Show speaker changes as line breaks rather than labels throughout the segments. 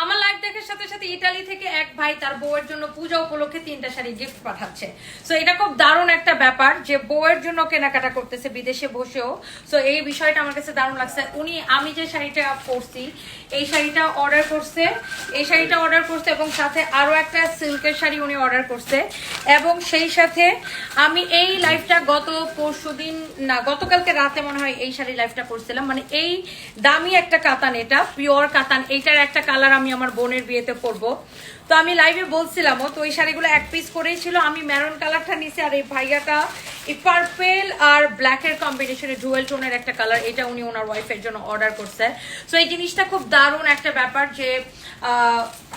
আমার লাইভ দেখার সাথে সাথে ইতালি থেকে এক ভাই তার বউয়ের জন্য পূজা উপলক্ষে তিনটা শাড়ি গিফট পাঠাচ্ছে। সো এটা খুব দারুণ একটা ব্যাপার যে বউয়ের জন্য কেনাকাটা করতেছে বিদেশে বসেও। সো এই বিষয়টা আমার কাছে দারুণ লাগছে। উনি, আমি যে শাড়িটা পরছি, এই শাড়িটা অর্ডার করছে, এই শাড়িটা অর্ডার করছে এবং সাথে আরও একটা সিল্কের শাড়ি উনি অর্ডার করছে। এবং সেই সাথে আমি এই লাইফটা গত পরশু দিন না, গতকালকে রাতে মনে হয় এই শাড়ি লাইফটা করছিলাম মানে এই দামি একটা কাতান এটা পিওর কাতান, এইটার একটা কালার আমি আমার বোনের বিয়েতে পরবো। তো আমি লাইভে বলছিলামও, তো ওই শাড়িগুলো এক পিস করেই ছিল। আমি ম্যারন কালারটা নিছি আর এই ভাইয়াটা পার্পেল আর ব্ল্যাকের কম্বিনেশনে ডুয়েল টোনের একটা কালার এটা উনি ওনার ওয়াইফের জন্য অর্ডার করছে। সো এই জিনিসটা খুব দারুণ একটা ব্যাপার যে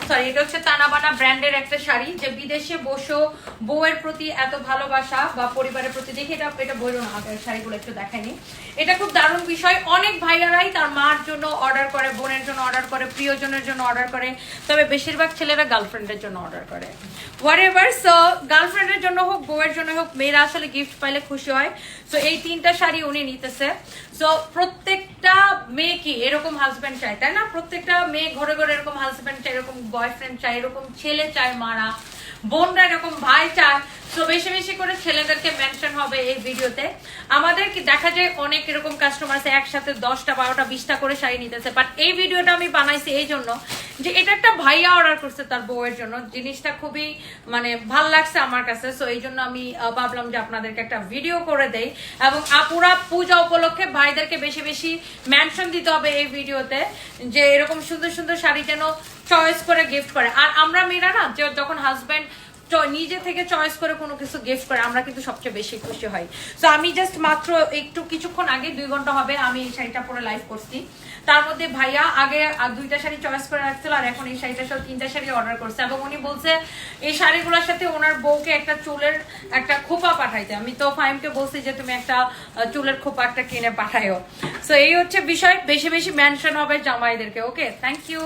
সরি এটা হচ্ছে তানাবানা ব্র্যান্ডের একটা শাড়ি যে বিদেশে বসেও বউয়ের প্রতি এত ভালোবাসা বা পরিবারের প্রতি দেখি এটা এটা বইল না শাড়িগুলো একটু দেখায়নি। এটা খুব দারুণ বিষয়। অনেক ভাইয়ারাই তার মার জন্য অর্ডার করে, বোনের জন্য অর্ডার করে, প্রিয়জনের জন্য অর্ডার করে, তবে বেশিরভাগ ছেলেরা গার্লফ্রেন্ডের জন্য অর্ডার করে। হোয়াট এভার সো গার্লফ্রেন্ডের জন্য হোক, বউয়ের জন্য হোক, মেয়েরা আসলে গিফট পাইলে খুশি হয়। সো এই তিনটা শাড়ি উনি নিতেছে। সো প্রত্যেকটা মেয়ে কি এরকম হাজবেন্ড চায়, তাই না? প্রত্যেকটা মেয়ে ঘরে ঘরে এরকম হাজবেন্ড চায়, এরকম বয়ফ্রেন্ড চায়, এরকম ছেলে চায়, মারা, বোনরা এরকম ভাই চায়। তো বেশি বেশি করে ছেলেদেরকে মেনশন হবে এই ভিডিওতে। আমাদের কি দেখা যায় অনেক এরকম কাস্টমার একসাথে দশটা, বারোটা, বিশটা করে শাড়ি নিতেছে। বাট এই ভিডিওটা আমি বানাইছি এই জন্য যে এটা একটা ভাইয়া অর্ডার করছে তার বউয়ের জন্য। জিনিসটা খুবই মানে ভালো লাগছে আমার কাছে সো এই জন্য আমি ভাবলাম যে আপনাদেরকে একটা ভিডিও করে দেই। এবং আপুরা পূজা উপলক্ষে ভাইদেরকে বেশি বেশি মেনশন দিতে হবে এই ভিডিওতে যে এরকম সুন্দর সুন্দর শাড়ি যেন চয়েস করে গিফট করে। আর আমরা মেয়েরা না, যে যখন হাজব্যান্ড নিজে থেকে চয়েস করে কোনো কিছু গিফট করে, আমরা কিন্তু সবচেয়ে বেশি খুশি হই। তো আমি জাস্ট মাত্র একটু কিছুক্ষণ আগে, দুই ঘণ্টা হবে আমি এই শাড়িটা পরে লাইভ করছি। তার মধ্যে ভাইয়া আগে দুইটা শাড়ি চয়েস করে রাখছিল, আর এখন এই শাড়িটা সব তিনটা শাড়ি অর্ডার করছে। এবং উনি বলছে, এই শাড়িগুলোর সাথে ওনার বউকে একটা চুলের একটা খোপা পাঠাইতে। আমি তো ফাইমকে বলছি যে, তুমি একটা চুলের খোপা একটা কিনে পাঠাইও সো এই হচ্ছে বিষয়। বেশি বেশি মেনশন হবে জামাইদেরকে ওকে থ্যাংক ইউ